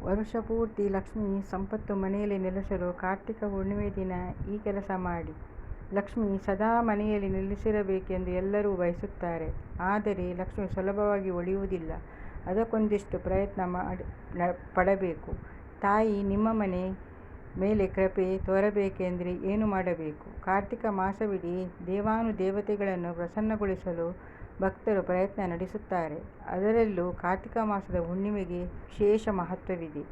ವರುಷಪೂರ್ತಿ ಲಕ್ಷ್ಮೀ ಸಂಪತ್ತು ಮನೆಯಲ್ಲಿ ನೆಲೆಸಲು ಕಾರ್ತಿಕ ಹುಣ್ಣಿಮೆ ದಿನ ಈ ಕೆಲಸ ಮಾಡಿ. ಲಕ್ಷ್ಮಿ ಸದಾ ಮನೆಯಲ್ಲಿ ನೆಲೆಸಿರಬೇಕೆಂದು ಎಲ್ಲರೂ ಬಯಸುತ್ತಾರೆ. ಆದರೆ ಲಕ್ಷ್ಮಿ ಸುಲಭವಾಗಿ ಒಲಿಯುವುದಿಲ್ಲ. ಅದಕ್ಕೊಂದಿಷ್ಟು ಪ್ರಯತ್ನ ಪಡಬೇಕು. ತಾಯಿ ನಿಮ್ಮ ಮನೆ ಮೇಲೆ ಕೃಪೆ ತೋರಬೇಕೆಂದರೆ ಏನು ಮಾಡಬೇಕು? ಕಾರ್ತಿಕ ಮಾಸವಿಡೀ ದೇವಾನುದೇವತೆಗಳನ್ನು ಪ್ರಸನ್ನಗೊಳಿಸಲು ಭಕ್ತರು ಪ್ರಯತ್ನ ನಡೆಸುತ್ತಾರೆ. ಅದರಲ್ಲೂ ಕಾರ್ತಿಕ ಮಾಸದ ಹುಣ್ಣಿಮೆಗೆ ವಿಶೇಷ ಮಹತ್ವವಿದೆ.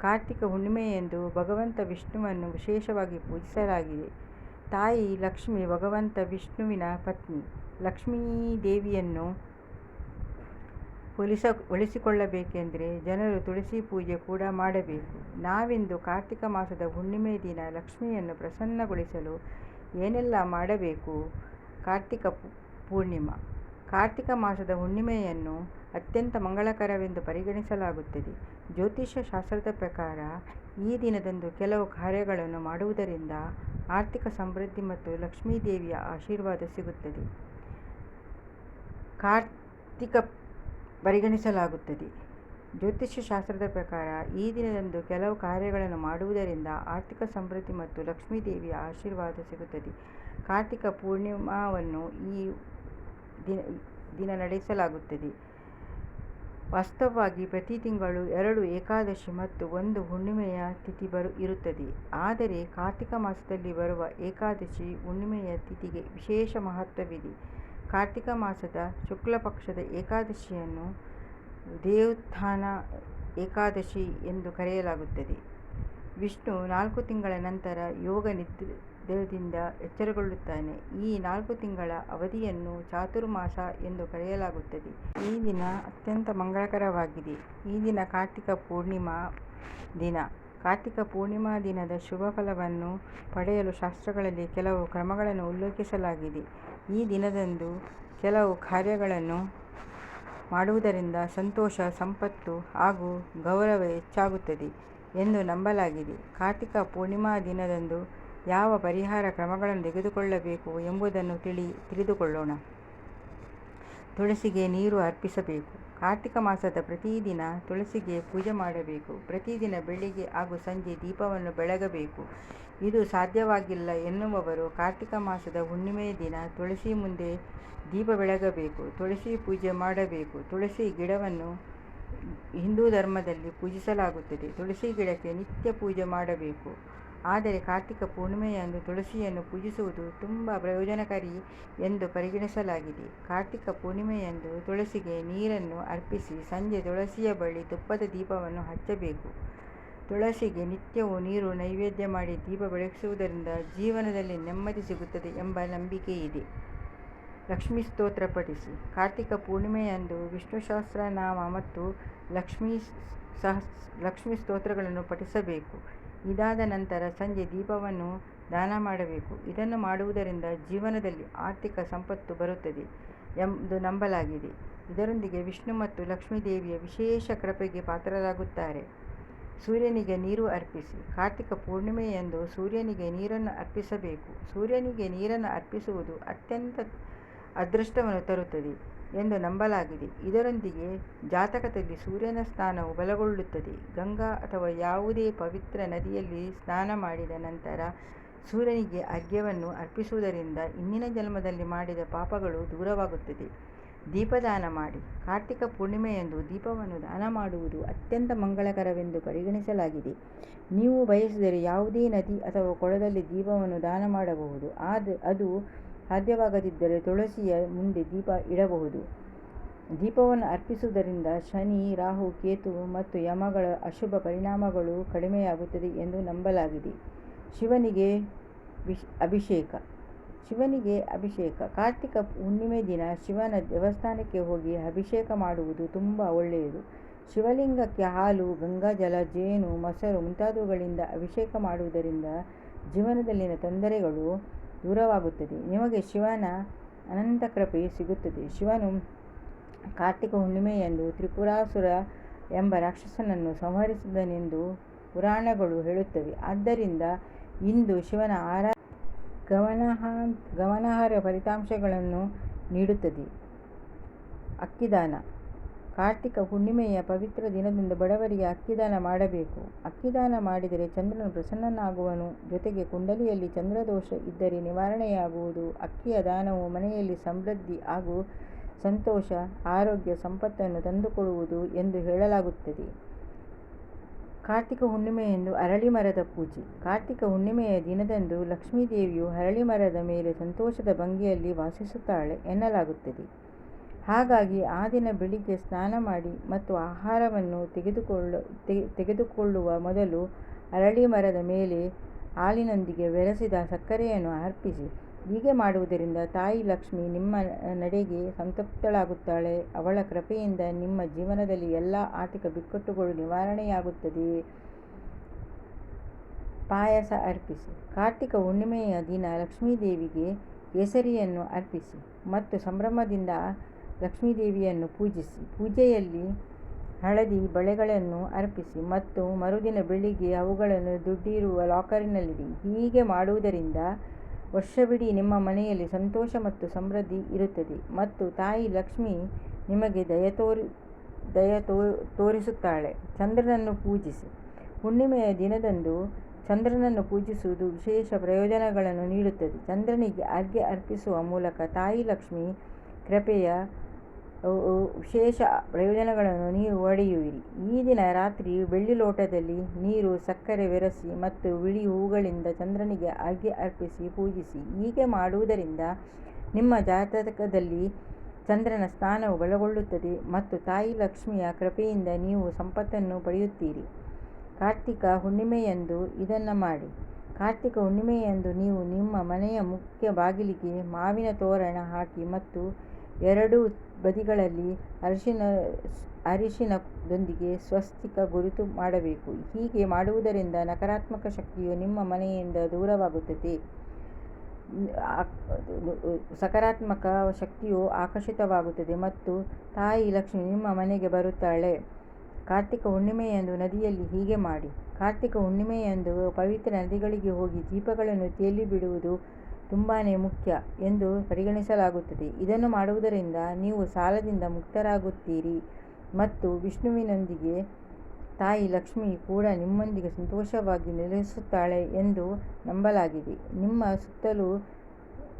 ಕಾರ್ತಿಕ ಹುಣ್ಣಿಮೆಯಂದು ಭಗವಂತ ವಿಷ್ಣುವನ್ನು ವಿಶೇಷವಾಗಿ ಪೂಜಿಸಲಾಗಿದೆ. ತಾಯಿ ಲಕ್ಷ್ಮಿ ಭಗವಂತ ವಿಷ್ಣುವಿನ ಪತ್ನಿ. ಲಕ್ಷ್ಮೀದೇವಿಯನ್ನು ಒಲಿಸಿಕೊಳ್ಳಬೇಕೆಂದರೆ ಜನರು ತುಳಸಿ ಪೂಜೆ ಕೂಡ ಮಾಡಬೇಕು. ನಾವಿಂದು ಕಾರ್ತಿಕ ಮಾಸದ ಹುಣ್ಣಿಮೆ ದಿನ ಲಕ್ಷ್ಮಿಯನ್ನು ಪ್ರಸನ್ನಗೊಳಿಸಲು ಏನೆಲ್ಲ ಮಾಡಬೇಕು? ಕಾರ್ತಿಕ ಪೂರ್ಣಿಮಾ. ಕಾರ್ತಿಕ ಮಾಸದ ಹುಣ್ಣಿಮೆಯನ್ನು ಅತ್ಯಂತ ಮಂಗಳಕರವೆಂದು ಪರಿಗಣಿಸಲಾಗುತ್ತದೆ. ಜ್ಯೋತಿಷ್ಯ ಶಾಸ್ತ್ರದ ಪ್ರಕಾರ ಈ ದಿನದಂದು ಕೆಲವು ಕಾರ್ಯಗಳನ್ನು ಮಾಡುವುದರಿಂದ ಆರ್ಥಿಕ ಸಮೃದ್ಧಿ ಮತ್ತು ಲಕ್ಷ್ಮೀದೇವಿಯ ಆಶೀರ್ವಾದ ಸಿಗುತ್ತದೆ. ಕಾರ್ತಿಕ ಪರಿಗಣಿಸಲಾಗುತ್ತದೆ. ಜ್ಯೋತಿಷ್ಯ ಶಾಸ್ತ್ರದ ಪ್ರಕಾರ ಈ ದಿನದಂದು ಕೆಲವು ಕಾರ್ಯಗಳನ್ನು ಮಾಡುವುದರಿಂದ ಆರ್ಥಿಕ ಸಮೃದ್ಧಿ ಮತ್ತು ಲಕ್ಷ್ಮೀದೇವಿಯ ಆಶೀರ್ವಾದ ಸಿಗುತ್ತದೆ. ಕಾರ್ತಿಕ ಪೂರ್ಣಿಮಾವನ್ನು ಈ ದಿನ ನಡೆಸಲಾಗುತ್ತದೆ. ವಾಸ್ತವವಾಗಿ ಪ್ರತಿ ತಿಂಗಳು ಎರಡು ಏಕಾದಶಿ ಮತ್ತು ಒಂದು ಹುಣ್ಣಿಮೆಯ ತಿಥಿ ಬರು, ಇರುತ್ತದೆ. ಆದರೆ ಕಾರ್ತಿಕ ಮಾಸದಲ್ಲಿ ಬರುವ ಏಕಾದಶಿ ಹುಣ್ಣಿಮೆಯ ತಿಥಿಗೆ ವಿಶೇಷ ಮಹತ್ವವಿದೆ. ಕಾರ್ತಿಕ ಮಾಸದ ಶುಕ್ಲಪಕ್ಷದ ಏಕಾದಶಿಯನ್ನು ದೇವಸ್ಥಾನ ಏಕಾದಶಿ ಎಂದು ಕರೆಯಲಾಗುತ್ತದೆ. ವಿಷ್ಣು ನಾಲ್ಕು ತಿಂಗಳ ನಂತರ ಯೋಗ ನಿದ್ರಾದಿಂದ ಎಚ್ಚರಗೊಳ್ಳುತ್ತಾನೆ. ಈ ನಾಲ್ಕು ತಿಂಗಳ ಅವಧಿಯನ್ನು ಚಾತುರ್ಮಾಸ ಎಂದು ಕರೆಯಲಾಗುತ್ತದೆ. ಈ ದಿನ ಅತ್ಯಂತ ಮಂಗಳಕರವಾಗಿದೆ. ಈ ದಿನ ಕಾರ್ತಿಕ ಪೂರ್ಣಿಮಾ ದಿನ. ಕಾರ್ತಿಕ ಪೂರ್ಣಿಮಾ ದಿನದ ಶುಭ ಫಲವನ್ನು ಪಡೆಯಲು ಶಾಸ್ತ್ರಗಳಲ್ಲಿ ಕೆಲವು ಕ್ರಮಗಳನ್ನು ಉಲ್ಲೇಖಿಸಲಾಗಿದೆ. ಈ ದಿನದಂದು ಕೆಲವು ಕಾರ್ಯಗಳನ್ನು ಮಾಡುವುದರಿಂದ ಸಂತೋಷ, ಸಂಪತ್ತು ಹಾಗೂ ಗೌರವ ಹೆಚ್ಚಾಗುತ್ತದೆ ಎಂದು ನಂಬಲಾಗಿದೆ. ಕಾರ್ತಿಕ ಪೂರ್ಣಿಮಾ ದಿನದಂದು ಯಾವ ಪರಿಹಾರ ಕ್ರಮಗಳನ್ನು ತೆಗೆದುಕೊಳ್ಳಬೇಕು ಎಂಬುದನ್ನು ತಿಳಿ, ತಿಳಿದುಕೊಳ್ಳೋಣ. ತುಳಸಿಗೆ ನೀರು ಅರ್ಪಿಸಬೇಕು. ಕಾರ್ತಿಕ ಮಾಸದ ಪ್ರತಿದಿನ ತುಳಸಿಗೆ ಪೂಜೆ ಮಾಡಬೇಕು. ಪ್ರತಿದಿನ ಬೆಳಿಗ್ಗೆ ಹಾಗೂ ಸಂಜೆ ದೀಪವನ್ನು ಬೆಳಗಬೇಕು. ಇದು ಸಾಧ್ಯವಾಗಿಲ್ಲ ಎನ್ನುವವರು ಕಾರ್ತಿಕ ಮಾಸದ ಹುಣ್ಣಿಮೆ ದಿನ ತುಳಸಿ ಮುಂದೆ ದೀಪ ಬೆಳಗಬೇಕು. ತುಳಸಿ ಪೂಜೆ ಮಾಡಬೇಕು. ತುಳಸಿ ಗಿಡವನ್ನು ಹಿಂದೂ ಧರ್ಮದಲ್ಲಿ ಪೂಜಿಸಲಾಗುತ್ತದೆ. ತುಳಸಿ ಗಿಡಕ್ಕೆ ನಿತ್ಯ ಪೂಜೆ ಮಾಡಬೇಕು. ಆದರೆ ಕಾರ್ತಿಕ ಪೂರ್ಣಿಮೆಯಂದು ತುಳಸಿಯನ್ನು ಪೂಜಿಸುವುದು ತುಂಬ ಪ್ರಯೋಜನಕಾರಿ ಎಂದು ಪರಿಗಣಿಸಲಾಗಿದೆ. ಕಾರ್ತಿಕ ಪೂರ್ಣಿಮೆಯಂದು ತುಳಸಿಗೆ ನೀರನ್ನು ಅರ್ಪಿಸಿ ಸಂಜೆ ತುಳಸಿಯ ಬಳಿ ತುಪ್ಪದ ದೀಪವನ್ನು ಹಚ್ಚಬೇಕು. ತುಳಸಿಗೆ ನಿತ್ಯವೂ ನೀರು ನೈವೇದ್ಯ ಮಾಡಿ ದೀಪ ಬೆಳಗಿಸುವುದರಿಂದ ಜೀವನದಲ್ಲಿ ನೆಮ್ಮದಿ ಸಿಗುತ್ತದೆ ಎಂಬ ನಂಬಿಕೆ ಇದೆ ಲಕ್ಷ್ಮೀ ಸ್ತೋತ್ರ ಪಠಿಸಿ. ಕಾರ್ತಿಕ ಪೂರ್ಣಿಮೆಯಂದು ವಿಷ್ಣು ಸಹಸ್ರನಾಮ ಮತ್ತು ಲಕ್ಷ್ಮೀ ಸ್ತೋತ್ರಗಳನ್ನು ಪಠಿಸಬೇಕು. ಇದಾದ ನಂತರ ಸಂಜೆ ದೀಪವನ್ನು ದಾನ ಮಾಡಬೇಕು. ಇದನ್ನು ಮಾಡುವುದರಿಂದ ಜೀವನದಲ್ಲಿ ಆರ್ಥಿಕ ಸಂಪತ್ತು ಬರುತ್ತದೆ ಎಂದು ನಂಬಲಾಗಿದೆ. ಇದರೊಂದಿಗೆ ವಿಷ್ಣು ಮತ್ತು ಲಕ್ಷ್ಮೀ ದೇವಿಯ ವಿಶೇಷ ಕೃಪೆಗೆ ಪಾತ್ರರಾಗುತ್ತಾರೆ. ಸೂರ್ಯನಿಗೆ ನೀರು ಅರ್ಪಿಸಿ. ಕಾರ್ತಿಕ ಪೂರ್ಣಿಮೆಯಂದು ಸೂರ್ಯನಿಗೆ ನೀರನ್ನು ಅರ್ಪಿಸಬೇಕು. ಸೂರ್ಯನಿಗೆ ನೀರನ್ನು ಅರ್ಪಿಸುವುದು ಅತ್ಯಂತ ಅದೃಷ್ಟವನ್ನು ತರುತ್ತದೆ ಎಂದು ನಂಬಲಾಗಿದೆ. ಇದರೊಂದಿಗೆ ಜಾತಕದಲ್ಲಿ ಸೂರ್ಯನ ಸ್ಥಾನವು ಬಲಗೊಳ್ಳುತ್ತದೆ. ಗಂಗಾ ಅಥವಾ ಯಾವುದೇ ಪವಿತ್ರ ನದಿಯಲ್ಲಿ ಸ್ನಾನ ಮಾಡಿದ ನಂತರ ಸೂರ್ಯನಿಗೆ ಅರ್ಘ್ಯವನ್ನು ಅರ್ಪಿಸುವುದರಿಂದ ಇಂದಿನ ಜನ್ಮದಲ್ಲಿ ಮಾಡಿದ ಪಾಪಗಳು ದೂರವಾಗುತ್ತದೆ. ದೀಪದಾನ ಮಾಡಿ. ಕಾರ್ತಿಕ ಪೂರ್ಣಿಮೆಯಂದು ದೀಪವನ್ನು ದಾನ ಮಾಡುವುದು ಅತ್ಯಂತ ಮಂಗಳಕರವೆಂದು ಪರಿಗಣಿಸಲಾಗಿದೆ. ನೀವು ಬಯಸಿದರೆ ಯಾವುದೇ ನದಿ ಅಥವಾ ಕೊಳದಲ್ಲಿ ದೀಪವನ್ನು ದಾನ ಮಾಡಬಹುದು. ಆದ ಅದು ಸಾಧ್ಯವಾಗದಿದ್ದರೆ ತುಳಸಿಯ ಮುಂದೆ ದೀಪ ಇಡಬಹುದು. ದೀಪವನ್ನು ಅರ್ಪಿಸುವುದರಿಂದ ಶನಿ, ರಾಹು, ಕೇತು ಮತ್ತು ಯಮಗಳ ಅಶುಭ ಪರಿಣಾಮಗಳು ಕಡಿಮೆಯಾಗುತ್ತದೆ ಎಂದು ನಂಬಲಾಗಿದೆ. ಶಿವನಿಗೆ ಅಭಿಷೇಕ. ಶಿವನಿಗೆ ಅಭಿಷೇಕ. ಕಾರ್ತಿಕ ಹುಣ್ಣಿಮೆ ದಿನ ಶಿವನ ದೇವಸ್ಥಾನಕ್ಕೆ ಹೋಗಿ ಅಭಿಷೇಕ ಮಾಡುವುದು ತುಂಬ ಒಳ್ಳೆಯದು. ಶಿವಲಿಂಗಕ್ಕೆ ಹಾಲು, ಗಂಗಾಜಲ, ಜೇನು, ಮೊಸರು ಮುಂತಾದವುಗಳಿಂದ ಅಭಿಷೇಕ ಮಾಡುವುದರಿಂದ ಜೀವನದಲ್ಲಿನ ತೊಂದರೆಗಳು ದೂರವಾಗುತ್ತದೆ. ನಿಮಗೆ ಶಿವನ ಅನಂತ ಕೃಪೆ ಸಿಗುತ್ತದೆ. ಶಿವನು ಕಾರ್ತಿಕ ಹುಣ್ಣಿಮೆಯಂದು ತ್ರಿಪುರಾಸುರ ಎಂಬ ರಾಕ್ಷಸನನ್ನು ಸಂಹರಿಸಿದನೆಂದು ಪುರಾಣಗಳು ಹೇಳುತ್ತವೆ. ಆದ್ದರಿಂದ ಇಂದು ಶಿವನ ಆರಾಧನೆ ಗಮನಾರ್ಹ ಫಲಿತಾಂಶಗಳನ್ನು ನೀಡುತ್ತದೆ. ಅಕ್ಕಿದಾನ. ಕಾರ್ತಿಕ ಹುಣ್ಣಿಮೆಯ ಪವಿತ್ರ ದಿನದಂದು ಬಡವರಿಗೆ ಅಕ್ಕಿದಾನ ಮಾಡಬೇಕು. ಅಕ್ಕಿದಾನ ಮಾಡಿದರೆ ಚಂದ್ರನು ಪ್ರಸನ್ನನಾಗುವನು. ಜೊತೆಗೆ ಕುಂಡಲಿಯಲ್ಲಿ ಚಂದ್ರದೋಷ ಇದ್ದರೆ ನಿವಾರಣೆಯಾಗುವುದು. ಅಕ್ಕಿಯ ದಾನವು ಮನೆಯಲ್ಲಿ ಸಮೃದ್ಧಿ ಹಾಗೂ ಸಂತೋಷ, ಆರೋಗ್ಯ, ಸಂಪತ್ತನ್ನು ತಂದುಕೊಡುವುದು ಎಂದು ಹೇಳಲಾಗುತ್ತದೆ. ಕಾರ್ತಿಕ ಹುಣ್ಣಿಮೆಯಂದು ಅರಳಿ ಮರದ ಪೂಜೆ. ಕಾರ್ತಿಕ ಹುಣ್ಣಿಮೆಯ ದಿನದಂದು ಲಕ್ಷ್ಮೀದೇವಿಯು ಅರಳಿ ಮರದ ಮೇಲೆ ಸಂತೋಷದ ಭಂಗಿಯಲ್ಲಿ ವಾಸಿಸುತ್ತಾಳೆ ಎನ್ನಲಾಗುತ್ತದೆ. ಹಾಗಾಗಿ ಆ ದಿನ ಬೆಳಿಗ್ಗೆ ಸ್ನಾನ ಮಾಡಿ ಮತ್ತು ಆಹಾರವನ್ನು ತೆಗೆದುಕೊಳ್ಳ ತೆಗೆದುಕೊಳ್ಳುವ ಮೊದಲು ಅರಳಿ ಮರದ ಮೇಲೆ ಹಾಲಿನೊಂದಿಗೆ ಬೆರೆಸಿದ ಸಕ್ಕರೆಯನ್ನು ಅರ್ಪಿಸಿ. ಹೀಗೆ ಮಾಡುವುದರಿಂದ ತಾಯಿ ಲಕ್ಷ್ಮಿ ನಿಮ್ಮ ನಡೆಗೆ ಸಂತೃಪ್ತಳಾಗುತ್ತಾಳೆ. ಅವಳ ಕೃಪೆಯಿಂದ ನಿಮ್ಮ ಜೀವನದಲ್ಲಿ ಎಲ್ಲ ಆರ್ಥಿಕ ಬಿಕ್ಕಟ್ಟುಗಳು ನಿವಾರಣೆಯಾಗುತ್ತದೆ. ಪಾಯಸ ಅರ್ಪಿಸಿ. ಕಾರ್ತಿಕ ಹುಣ್ಣಿಮೆಯ ದಿನ ಲಕ್ಷ್ಮೀದೇವಿಗೆ ಕೇಸರಿಯನ್ನು ಅರ್ಪಿಸಿ ಮತ್ತು ಸಂಭ್ರಮದಿಂದ ಲಕ್ಷ್ಮೀದೇವಿಯನ್ನು ಪೂಜಿಸಿ. ಪೂಜೆಯಲ್ಲಿ ಹಳದಿ ಬಳೆಗಳನ್ನು ಅರ್ಪಿಸಿ ಮತ್ತು ಮರುದಿನ ಬೆಳಿಗ್ಗೆ ಅವುಗಳನ್ನು ದುಡ್ಡಿರುವ ಲಾಕರಿನಲ್ಲಿಡಿ. ಹೀಗೆ ಮಾಡುವುದರಿಂದ ವರ್ಷವಿಡೀ ನಿಮ್ಮ ಮನೆಯಲ್ಲಿ ಸಂತೋಷ ಮತ್ತು ಸಮೃದ್ಧಿ ಇರುತ್ತದೆ ಮತ್ತು ತಾಯಿ ಲಕ್ಷ್ಮಿ ನಿಮಗೆ ದಯ ತೋರಿ, ದಯ ತೋರಿಸುತ್ತಾಳೆ. ಚಂದ್ರನನ್ನು ಪೂಜಿಸಿ. ಹುಣ್ಣಿಮೆಯ ದಿನದಂದು ಚಂದ್ರನನ್ನು ಪೂಜಿಸುವುದು ವಿಶೇಷ ಪ್ರಯೋಜನಗಳನ್ನು ನೀಡುತ್ತದೆ. ಚಂದ್ರನಿಗೆ ಅರ್ಘ್ಯ ಅರ್ಪಿಸುವ ಮೂಲಕ ತಾಯಿ ಲಕ್ಷ್ಮಿ ಕೃಪೆಯ ವಿಶೇಷ ಪ್ರಯೋಜನಗಳನ್ನು ನೀವು ಒಡೆಯುವಿರಿ ಈ ದಿನ ರಾತ್ರಿ ಬೆಳ್ಳಿ ಲೋಟದಲ್ಲಿ ನೀರು ಸಕ್ಕರೆ ಬೆರೆಸಿ ಮತ್ತು ಬಿಳಿ ಹೂಗಳಿಂದ ಚಂದ್ರನಿಗೆ ಅರ್ಘ್ಯ ಅರ್ಪಿಸಿ ಪೂಜಿಸಿ. ಹೀಗೆ ಮಾಡುವುದರಿಂದ ನಿಮ್ಮ ಜಾತಕದಲ್ಲಿ ಚಂದ್ರನ ಸ್ಥಾನವು ಬಲಗೊಳ್ಳುತ್ತದೆ ಮತ್ತು ತಾಯಿ ಲಕ್ಷ್ಮಿಯ ಕೃಪೆಯಿಂದ ನೀವು ಸಂಪತ್ತನ್ನು ಪಡೆಯುತ್ತೀರಿ. ಕಾರ್ತಿಕ ಹುಣ್ಣಿಮೆಯೆಂದು ಇದನ್ನು ಮಾಡಿ. ಕಾರ್ತಿಕ ಹುಣ್ಣಿಮೆಯಂದು ನೀವು ನಿಮ್ಮ ಮನೆಯ ಮುಖ್ಯ ಬಾಗಿಲಿಗೆ ಮಾವಿನ ತೋರಣ ಹಾಕಿ ಮತ್ತು ಎರಡೂ ಬದಿಗಳಲ್ಲಿ ಅರಿಶಿನ, ಅರಿಶಿನದೊಂದಿಗೆ ಸ್ವಸ್ತಿಕ ಗುರುತು ಮಾಡಬೇಕು. ಹೀಗೆ ಮಾಡುವುದರಿಂದ ನಕಾರಾತ್ಮಕ ಶಕ್ತಿಯು ನಿಮ್ಮ ಮನೆಯಿಂದ ದೂರವಾಗುತ್ತದೆ. ಸಕಾರಾತ್ಮಕ ಶಕ್ತಿಯು ಆಕರ್ಷಿತವಾಗುತ್ತದೆ ಮತ್ತು ತಾಯಿ ಲಕ್ಷ್ಮಿ ನಿಮ್ಮ ಮನೆಗೆ ಬರುತ್ತಾಳೆ. ಕಾರ್ತಿಕ ಹುಣ್ಣಿಮೆಯಂದು ನದಿಯಲ್ಲಿ ಹೀಗೆ ಮಾಡಿ. ಕಾರ್ತಿಕ ಹುಣ್ಣಿಮೆಯಂದು ಪವಿತ್ರ ನದಿಗಳಿಗೆ ಹೋಗಿ ದೀಪಗಳನ್ನು ತೇಲಿ ಬಿಡುವುದು ತುಂಬಾ ಮುಖ್ಯ ಎಂದು ಪರಿಗಣಿಸಲಾಗುತ್ತದೆ. ಇದನ್ನು ಮಾಡುವುದರಿಂದ ನೀವು ಸಾಲದಿಂದ ಮುಕ್ತರಾಗುತ್ತೀರಿ ಮತ್ತು ವಿಷ್ಣುವಿನೊಂದಿಗೆ ತಾಯಿ ಲಕ್ಷ್ಮಿ ಕೂಡ ನಿಮ್ಮೊಂದಿಗೆ ಸಂತೋಷವಾಗಿ ನೆಲೆಸುತ್ತಾಳೆ ಎಂದು ನಂಬಲಾಗಿದೆ. ನಿಮ್ಮ ಸುತ್ತಲೂ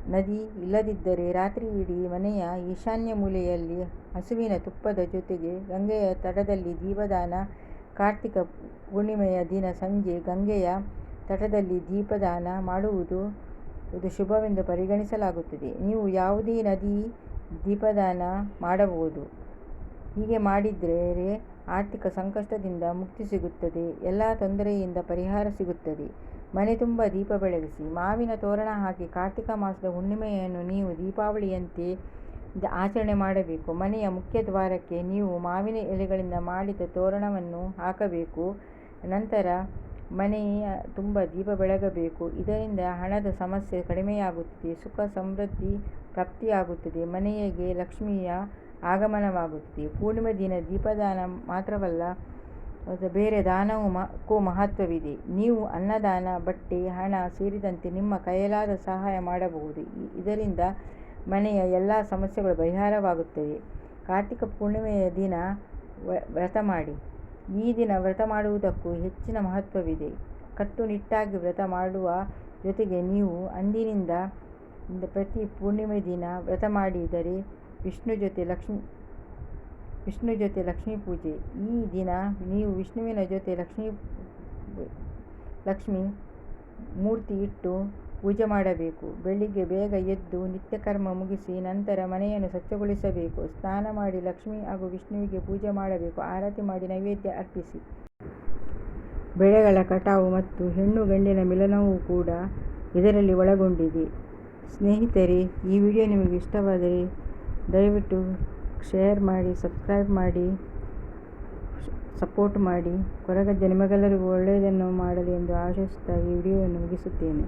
ನದಿ ಇಲ್ಲದಿದ್ದರೆ ರಾತ್ರಿಯಿಡೀ ಮನೆಯ ಈಶಾನ್ಯ ಮೂಲೆಯಲ್ಲಿ ಹಸುವಿನ ತುಪ್ಪದ ಜೊತೆಗೆ ಗಂಗೆಯ ತಟದಲ್ಲಿ ದೀಪದಾನ, ಕಾರ್ತಿಕ ಪೂರ್ಣಿಮೆಯ ದಿನ ಸಂಜೆ ಗಂಗೆಯ ತಟದಲ್ಲಿ ದೀಪದಾನ ಮಾಡುವುದು ಇದು ಶುಭವೆಂದು ಪರಿಗಣಿಸಲಾಗುತ್ತದೆ. ನೀವು ಯಾವುದೇ ನದಿ ದೀಪದಾನ ಮಾಡಬಹುದು. ಹೀಗೆ ಮಾಡಿದರೆ ಆರ್ಥಿಕ ಸಂಕಷ್ಟದಿಂದ ಮುಕ್ತಿ ಸಿಗುತ್ತದೆ. ಎಲ್ಲ ತೊಂದರೆಯಿಂದ ಪರಿಹಾರ ಸಿಗುತ್ತದೆ. ಮನೆ ತುಂಬ ದೀಪ ಬೆಳಗಿಸಿ, ಮಾವಿನ ತೋರಣ ಹಾಕಿ, ಕಾರ್ತಿಕ ಮಾಸದ ಹುಣ್ಣಿಮೆಯನ್ನು ನೀವು ದೀಪಾವಳಿಯಂತೆ ಆಚರಣೆ ಮಾಡಬೇಕು. ಮನೆಯ ಮುಖ್ಯ ದ್ವಾರಕ್ಕೆ ನೀವು ಮಾವಿನ ಎಲೆಗಳಿಂದ ಮಾಡಿದ ತೋರಣವನ್ನು ಹಾಕಬೇಕು. ನಂತರ ಮನೆಯ ತುಂಬ ದೀಪ ಬೆಳಗಬೇಕು. ಇದರಿಂದ ಹಣದ ಸಮಸ್ಯೆ ಕಡಿಮೆಯಾಗುತ್ತದೆ. ಸುಖ, ಸಮೃದ್ಧಿ ಪ್ರಾಪ್ತಿಯಾಗುತ್ತದೆ. ಮನೆಗೆ ಲಕ್ಷ್ಮಿಯ ಆಗಮನವಾಗುತ್ತದೆ. ಪೂರ್ಣಿಮೆ ದಿನ ದೀಪದಾನ ಮಾತ್ರವಲ್ಲ ಬೇರೆ ದಾನಕ್ಕೂ ಮಹತ್ವವಿದೆ. ನೀವು ಅನ್ನದಾನ, ಬಟ್ಟೆ, ಹಣ ಸೇರಿದಂತೆ ನಿಮ್ಮ ಕೈಯಲಾದ ಸಹಾಯ ಮಾಡಬಹುದು. ಇದರಿಂದ ಮನೆಯ ಎಲ್ಲ ಸಮಸ್ಯೆಗಳು ಪರಿಹಾರವಾಗುತ್ತವೆ ಕಾರ್ತಿಕ ಪೂರ್ಣಿಮೆಯ ದಿನ ವ್ರತ ಮಾಡಿ. ಈ ದಿನ ವ್ರತ ಮಾಡುವುದಕ್ಕೂ ಹೆಚ್ಚಿನ ಮಹತ್ವವಿದೆ. ಕಟ್ಟುನಿಟ್ಟಾಗಿ ವ್ರತ ಮಾಡುವ ಜೊತೆಗೆ ನೀವು ಅಂದಿನಿಂದ ಪ್ರತಿ ಪೂರ್ಣಿಮೆ ದಿನ ವ್ರತ ಮಾಡಿದರೆ ವಿಷ್ಣು ಜೊತೆ ಲಕ್ಷ್ಮಿ, ವಿಷ್ಣು ಜೊತೆ ಲಕ್ಷ್ಮೀ ಪೂಜೆ. ಈ ದಿನ ನೀವು ವಿಷ್ಣುವಿನ ಜೊತೆ ಲಕ್ಷ್ಮೀ, ಲಕ್ಷ್ಮಿ ಮೂರ್ತಿ ಇಟ್ಟು ಪೂಜೆ ಮಾಡಬೇಕು. ಬೆಳಿಗ್ಗೆ ಬೇಗ ಎದ್ದು ನಿತ್ಯಕರ್ಮ ಮುಗಿಸಿ ನಂತರ ಮನೆಯನ್ನು ಸ್ವಚ್ಛಗೊಳಿಸಬೇಕು. ಸ್ನಾನ ಮಾಡಿ ಲಕ್ಷ್ಮಿ ಹಾಗೂ ವಿಷ್ಣುವಿಗೆ ಪೂಜೆ ಮಾಡಬೇಕು. ಆರತಿ ಮಾಡಿ ನೈವೇದ್ಯ ಅರ್ಪಿಸಿ. ಬೆಳೆಗಳ ಕಟಾವು ಮತ್ತು ಹೆಣ್ಣು ಗಂಡಿನ ಮಿಲನವೂ ಕೂಡ ಇದರಲ್ಲಿ ಒಳಗೊಂಡಿದೆ. ಸ್ನೇಹಿತರೆ, ಈ ವಿಡಿಯೋ ನಿಮಗೆ ಇಷ್ಟವಾದರೆ ದಯವಿಟ್ಟು ಶೇರ್ ಮಾಡಿ, ಸಬ್ಸ್ಕ್ರೈಬ್ ಮಾಡಿ, ಸಪೋರ್ಟ್ ಮಾಡಿ. ಕೊರಗಜ್ಜ ನಿಮಗೆಲ್ಲರಿಗೂ ಒಳ್ಳೆಯದನ್ನು ಮಾಡಲಿ ಎಂದು ಆಶಿಸುತ್ತಾ ಈ ವಿಡಿಯೋವನ್ನು ಮುಗಿಸುತ್ತೇನೆ.